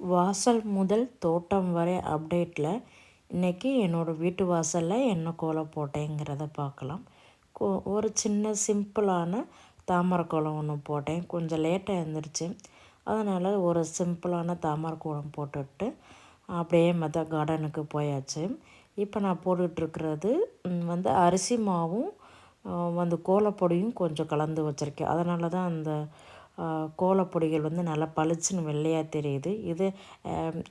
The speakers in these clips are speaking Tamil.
வாசல் முதல் தோட்டம் வரை அப்டேட்டில் இன்றைக்கி என்னோடய வீட்டு வாசலில் என்ன கோலம் போட்டேங்கிறத பார்க்கலாம் கோ ஒரு சின்ன சிம்பிளான தாமரை கோலம் ஒன்று போட்டேன். கொஞ்சம் லேட்டாக எழுந்திரிச்சு அதனால் ஒரு சிம்பிளான தாமரை கோலம் போட்டுவிட்டு அப்படியே மற்ற கார்டனுக்கு போயாச்சு. இப்போ நான் போட்டுட்ருக்கிறது வந்து அரிசி மாவும் வந்து கோலப்பொடியும் கொஞ்சம் கலந்து வச்சுருக்கேன். அதனால தான் அந்த கோலப்பொடிகள் வந்து நல்லா பளிச்சுன்னு வெள்ளையாக தெரியுது. இது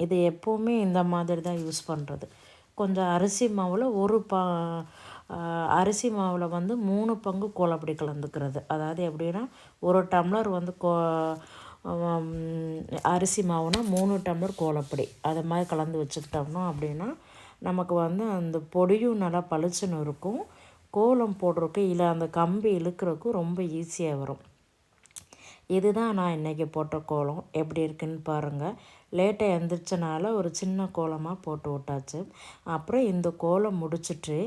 இது எப்போவுமே இந்த மாதிரி தான் யூஸ் பண்ணுறது கொஞ்சம் அரிசி மாவில் ஒரு பா அரிசி மாவில் வந்து மூணு பங்கு கோலப்பொடி கலந்துக்கிறது. அதாவது எப்படின்னா ஒரு டம்ளர் வந்து கோ அரிசி மாவுனா மூணு டம்ளர் கோலப்பொடி. அதை மாதிரி கலந்து வச்சுக்கிட்டோம்னா அப்படின்னா நமக்கு வந்து அந்த பொடியும் நல்லா பளிச்சுன்னு இருக்கும். கோலம் போடுறதுக்கு இல்லை அந்த கம்பி இழுக்கிறதுக்கும் ரொம்ப ஈஸியாக வரும். இதுதான் நான் இன்றைக்கி போட்ட கோலம். எப்படி இருக்குன்னு பாருங்கள் லேட்டாக எழுந்திரிச்சனால ஒரு சின்ன கோலமாக போட்டு விட்டாச்சு. அப்புறம் இந்த கோலம் முடிச்சுட்டு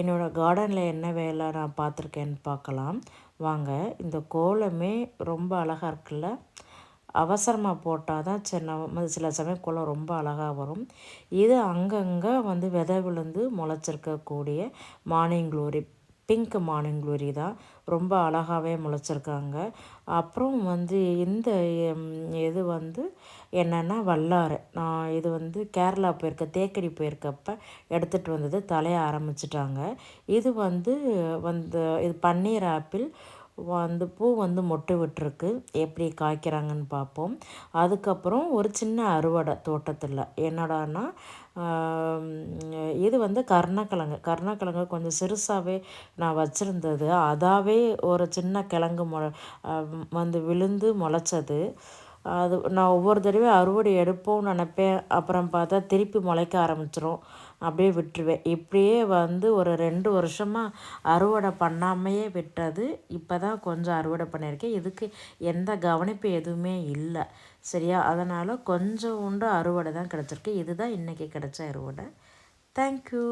என்னோடய கார்டனில் என்ன வேலை நான் பார்த்துருக்கேன்னு பார்க்கலாம். வாங்க இந்த கோலமே ரொம்ப அழகாக இருக்குல்ல. அவசரமாக போட்டால் தான் சின்ன சில சமயம் கோலம் ரொம்ப அழகாக வரும். இது அங்கங்கே வந்து விதை விழுந்து முளைச்சிருக்கக்கூடிய morning glory pink morning glory தான். ரொம்ப அழகாகவே முளைச்சிருக்காங்க. அப்புறம் வந்து இந்த இது வந்து என்னென்னா வல்லாறு. நான் இது வந்து கேரளா போயிருக்க தேக்கடி போயிருக்கப்ப எடுத்துகிட்டு வந்தது தலைய ஆரம்பிச்சிட்டாங்க. இது வந்து வந்து இது பன்னீர் ஆப்பிள் வந்து பூ வந்து மொட்டு விட்டுருக்கு. எப்படி காய்க்கிறாங்கன்னு பார்ப்போம். அதுக்கப்புறம் ஒரு சின்ன அறுவடை தோட்டத்தில். என்னடான்னா இது வந்து கருணக்கிழங்கு. கருணக்கிழங்கு கொஞ்சம் சிறுசாகவே நான் வச்சுருந்தது. அதாவே ஒரு சின்ன கிழங்கு மொ வந்து விழுந்து முளைச்சது. அது நான் ஒவ்வொரு தடவையும் அறுவடை எடுப்போம்னு நினப்பேன். அப்புறம் பார்த்தா திருப்பி முளைக்க ஆரம்பிச்சிரும். அப்படியே விட்டுருவேன். இப்படியே வந்து ஒரு ரெண்டு வருஷமாக அறுவடை பண்ணாமையே விட்டது. இப்போ தான் கொஞ்சம் அறுவடை பண்ணியிருக்கேன். இதுக்கு எந்த கவனிப்பு எதுவுமே இல்லை. சரியா? அதனால் கொஞ்சம் உண்டு அறுவடை தான் கிடச்சிருக்கு. இதுதான் இன்றைக்கி கிடச்ச அறுவடை. தேங்க்யூ